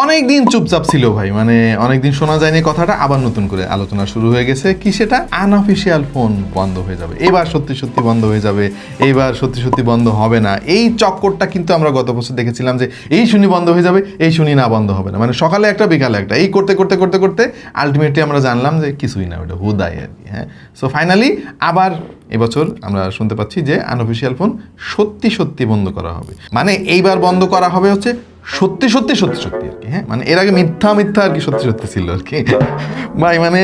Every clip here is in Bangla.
অনেক দিন চুপচাপ ছিল ভাই মানে অনেক দিন শোনা যায়নি কথাটা, আবার নতুন করে আলোচনা শুরু হয়ে গেছে কি সেটা আনঅফিসিয়াল ফোন বন্ধ হয়ে যাবে। এবার সত্যি সত্যি বন্ধ হয়ে যাবে এইবার সত্যি সত্যি বন্ধ হবে না। এই চক্করটা কিন্তু আমরা গত বছর দেখেছিলাম যে এই শুনি বন্ধ হয়ে যাবে, এই শুনি না বন্ধ হবে না। মানে সকালে একটা, বিকালে একটা। এই করতে করতে করতে করতে আলটিমেটলি আমরা জানলাম যে কিছুই না, ওটা হুদাই আর কি হ্যাঁ? সো ফাইনালি আবার এবছর আমরা শুনতে পাচ্ছি যে আনঅফিসিয়াল ফোন সত্যি সত্যি বন্ধ করা হবে। মানে এইবার বন্ধ করা হবে হচ্ছে সত্যি সত্যি সত্যি সত্যি আর কি হ্যাঁ? মানে এর আগে মিথ্যা মিথ্যা আর কি সত্যি সত্যি ছিল আর কি। ভাই মানে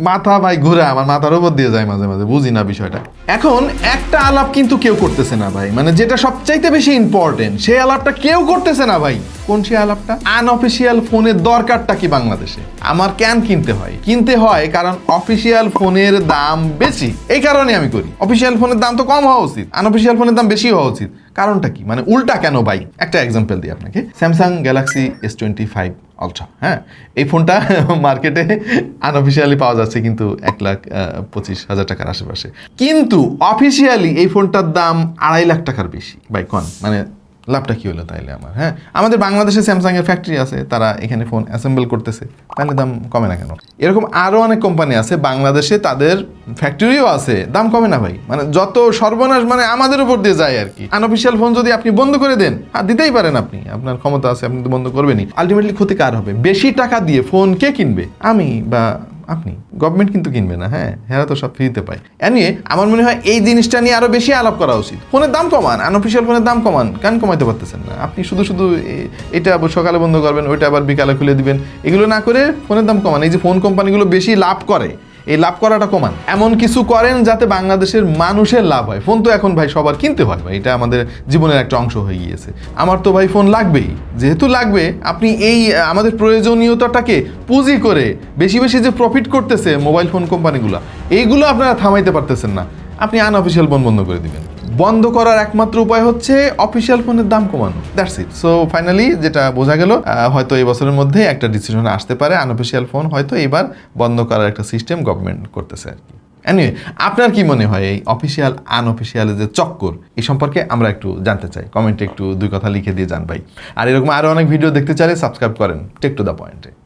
মাথা, ভাই, ঘুরা, আমার মাথার উপর দিয়ে যায় মাঝে মাঝে, বুঝি না বিষয়টা। এখন একটা আলাপ কিন্তু কেউ করতেছে না, ভাই। মানে যেটা সবচাইতে বেশি ইম্পর্টেন্ট সেই আলাপটা কেউ করতেছে না, ভাই। কোন সেই আলাপটা? আনঅফিসিয়াল ফোনের দরকারটা কি বাংলাদেশে? আমার কেন কিনতে হয়। কিনতে হয় কারণ অফিসিয়াল ফোনের দাম বেশি। এই কারণে আমি করি। অফিসিয়াল ফোনের দাম তো কম হওয়া উচিত। আনঅফিসিয়াল ফোনের দাম বেশি হওয়া উচিত। কারণটা কি? মানে উল্টা কেন ভাই? একটা এক্সাম্পল দিই আপনাকে। Samsung Galaxy S twenty five ultra হ্যাঁ? এই ফোনটা মার্কেটে আনঅফিসিয়ালি পাওয়া যাচ্ছে কিন্তু এক লাখ পঁচিশ হাজার টাকার আশেপাশে। কিন্তু অফিসিয়ালি এই ফোনটার দাম আড়াই লাখ টাকার বেশি। বাই কন? মানে লাভটা কি হলো তাইলে আমার হ্যাঁ? আমাদের বাংলাদেশে স্যামসাং এর ফ্যাক্টরি আছে, তারা এখানে ফোন অ্যাসেম্বল করতেছে। তাহলে দাম কমে না কেন? এরকম আরও অনেক কোম্পানি আছে, বাংলাদেশে তাদের ফ্যাক্টরিও আছে। দাম কমে না ভাই। মানে যত সর্বনাশ মানে আমাদের উপর দিয়ে যায় আর কি। আনঅফিসিয়াল ফোন যদি আপনি বন্ধ করে দেন, আর দিতেই পারেন আপনি, আপনার ক্ষমতা আছে, আপনি তো বন্ধ করবেনই। আলটিমেটলি ক্ষতি কার হবে? বেশি টাকা দিয়ে ফোন কে কিনবে? আমি বা আপনি গভর্নমেন্ট কিন্তু কিনবে না হ্যাঁ? হেরা তো সব ফ্রিতে পায়। এ নিয়ে আমার মনে হয় এই জিনিসটা নিয়ে আরও বেশি আলাপ করা উচিত। ফোনের দাম কমান আনঅফিসিয়াল ফোনের দাম কমান, কেন কমাইতে পারতেছেন না। আপনি শুধু শুধু এটা আবার সকালে বন্ধ করবেন, ওইটা আবার বিকালে খুলে দিবেন। এগুলো না করে ফোনের দাম কমান। এই যে ফোন কোম্পানিগুলো বেশি লাভ করে এই লাভ করাটা কমান। এমন কিছু করেন যাতে বাংলাদেশের মানুষের লাভ হয়। ফোন তো এখন ভাই সবার কিনতে হয় ভাই, এটা আমাদের জীবনের একটা অংশ হয়ে গিয়েছে। আমার তো ভাই ফোন লাগবেই, যেহেতু লাগবে, আপনি এই আমাদের প্রয়োজনীয়তাটাকে পুঁজি করে বেশি বেশি যে প্রফিট করতেছে মোবাইল ফোন কোম্পানিগুলো এইগুলো আপনারা থামাইতে পারতেছেন না। আপনি আনঅফিসিয়াল বন্ধ করে দিবেন। বন্ধ করার একমাত্র উপায় হচ্ছে অফিসিয়াল ফোনের দাম কমানো। দ্যাটস ইট সো ফাইনালি যেটা বোঝা গেল হয়তো এই বছরের মধ্যে একটা ডিসিশন আসতে পারে আনঅফিসিয়াল ফোন হয়তো এবার বন্ধ করার একটা সিস্টেম গভর্নমেন্ট করতেছে আর কি। এনিওয়ে আপনার কি মনে হয় এই অফিসিয়াল আনঅফিসিয়ালের যে চক্কর এই সম্পর্কে আমরা একটু জানতে চাই। কমেন্টে একটু দুই কথা লিখে দিয়ে জান ভাই। আর এরকম আরও অনেক ভিডিও দেখতে চাইলে সাবস্ক্রাইব করেন। টেক টু দ্য পয়েন্টে